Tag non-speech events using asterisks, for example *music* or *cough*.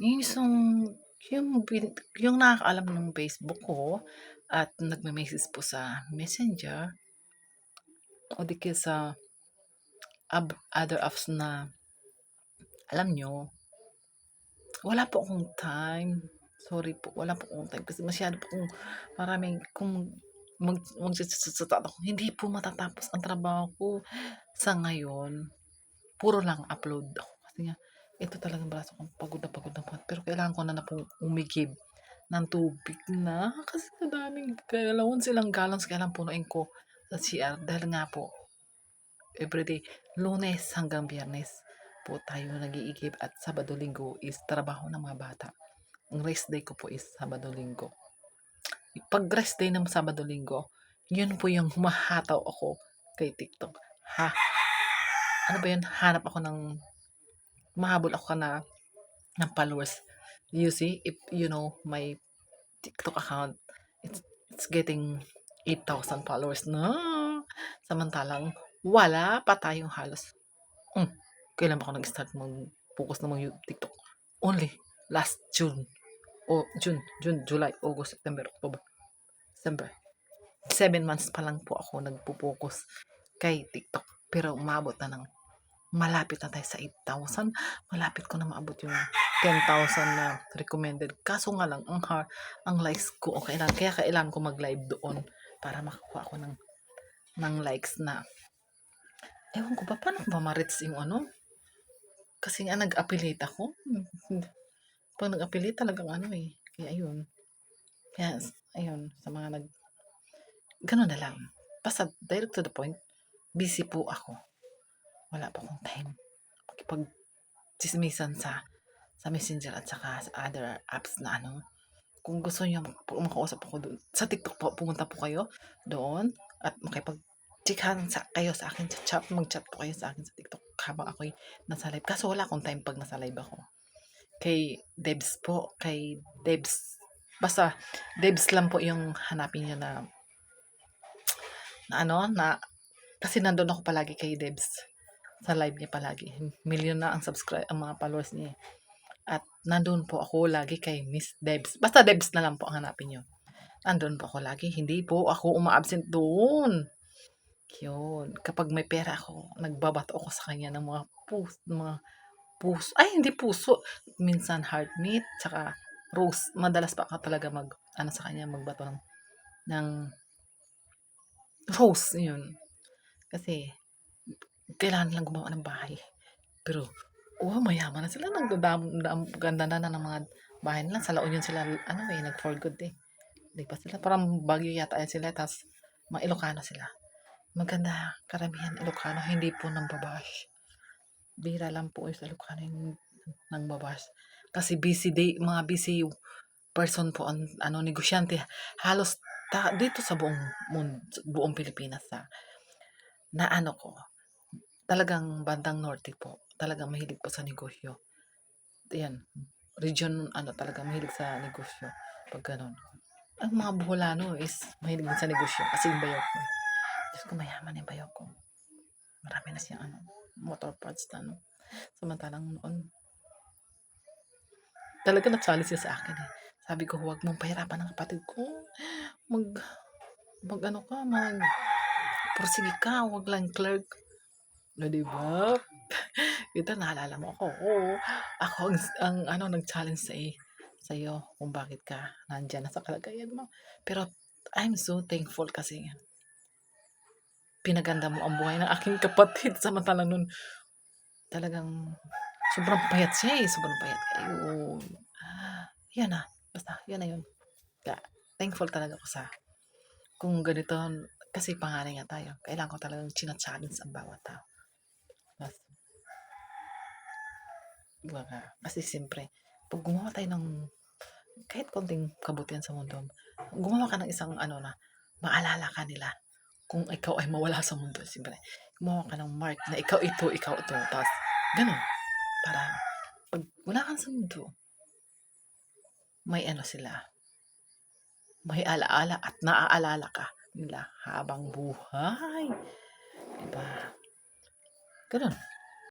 Yung isang yung bin yung nakakaalam ng Facebook ko at nagme-message po sa Messenger o di kaya sa ab other apps na alam niyo, wala po akong time. Sorry po, wala po akong time kasi masyado po akong maraming kung mag magsa-chat ako, hindi po matatapos ang trabaho ko. Sa ngayon, puro lang upload ako kasi nga ito talagang braso ko pagod na pagod na pagod pero kailangan ko na na pong umigib ng tubig na kasi madaming galawon silang gallons kailangan punuin ko sa CR dahil nga po everyday lunes hanggang biyernes po tayo nag-iigib at Sabado Linggo is trabaho ng mga bata. Ang rest day ko po is Sabado Linggo. Pag rest day ng Sabado Linggo, yun po yung *laughs* humahataw ako kay TikTok. Ha? Ano ba yun? Hanap ako ng mahabol ako na ng followers. You see, if you know my TikTok account, it's, it's getting 8,000 followers na. Samantalang, wala pa tayong halos. Hmm, kailan ba ako nag-start mag-focus mga yu- TikTok? Only last June. O June, June, July, August, September, October, December. Seven months pa lang po ako nagpo-focus kay TikTok. Pero umabot na ng malapit na tayo sa 8,000. Malapit ko na maabot yung 10,000 na recommended. Kaso nga lang, ang, har- ang likes ko, okay lang. Kaya kailangan ko mag-live doon para makakuha ako ng, ng likes na Ewan ko ba, paano ko ba ma-reach yung ano? Kasi nga nag-affiliate ako. Pag nag-affiliate talagang ano eh. Kaya ayun. Kaya, ayun, sa mga nag... Ganun na lang. Basta direct to the point, busy po ako. Wala pa akong time. Pag chismisan sa sa messenger at saka sa other apps na ano. Kung gusto niyo mak- makausap ako doon, sa TikTok po, pumunta po kayo doon at makipag chikahan sa kayo sa akin sa chat, mag-chat po kayo sa akin sa TikTok habang ako'y nasa live. Kaso wala akong time pag nasa live ako. Kay Debs po, kay Debs. Basta, Debs lang po yung hanapin niyo na na ano, na kasi nandun ako palagi kay Debs sa live niya palagi. Million na ang subscribe ang mga followers niya. At nandun po ako lagi kay Miss Debs. Basta Debs na lang po ang hanapin niyo. Nandun po ako lagi. Hindi po ako uma-absent doon. Yun. Kapag may pera ako, nagbabato ako sa kanya ng mga puso, mga puso. Ay, hindi puso. Minsan heart meat, tsaka rose. Madalas pa ako talaga mag, ano sa kanya, magbato ng, ng rose. Yun. Kasi, kailangan lang gumawa ng bahay. Pero, oh, mayaman na sila. Nagdadam, dam, ganda na, na ng mga bahay nila. Sa La Union sila, ano eh, nag-for good eh. Ba sila? Parang bagyo yata yan sila. Tapos, mga Ilocano sila. Maganda, karamihan Ilocano, hindi po nang babash. Bira lang po yung sa Ilocano yung nang babash. Kasi busy day, mga busy person po ang ano negosyante halos ta, dito sa buong mundo, buong Pilipinas sa na ano ko talagang bandang norte po talagang mahilig po sa negosyo. Yan region ano talaga mahilig sa negosyo pag ganun. Ang mga Buholano is mahilig din sa negosyo kasi yung bayaw ko Diyos ko mayaman yung bayaw ko. Marami na siyang ano motor parts na ano. Samantalang noon talaga na-challenge siya sa akin eh. Sabi ko huwag mong pahirapan ng kapatid ko. Mag mag ano ka mag pursige ka huwag lang clerk no, di ba? *laughs* Ito, naalala mo ako. Oo, ako ang, ang ano, nag-challenge sa, sa iyo kung bakit ka nandyan na sa kalagayan mo. Pero, I'm so thankful kasi pinaganda mo ang buhay ng aking kapatid. *laughs* Samantalang nun, talagang sobrang payat siya eh. Sobrang payat. Ayun. Yan na. Basta, yan na yun. Kaya, thankful talaga ako sa kung ganito, kasi panganay nga tayo. Kailangan ko talagang china-challenge ang bawat tao. Baga, kasi siyempre, pag gumawa tayo ng kahit konting kabutihan sa mundo, gumawa ka ng isang ano na, maalala ka nila kung ikaw ay mawala sa mundo. Siyempre, gumawa ka ng mark na ikaw ito, ikaw ito. Tapos, ganun. Para, pag wala ka sa mundo, may ano sila, may alaala at naaalala ka nila habang buhay. Diba? Ganun.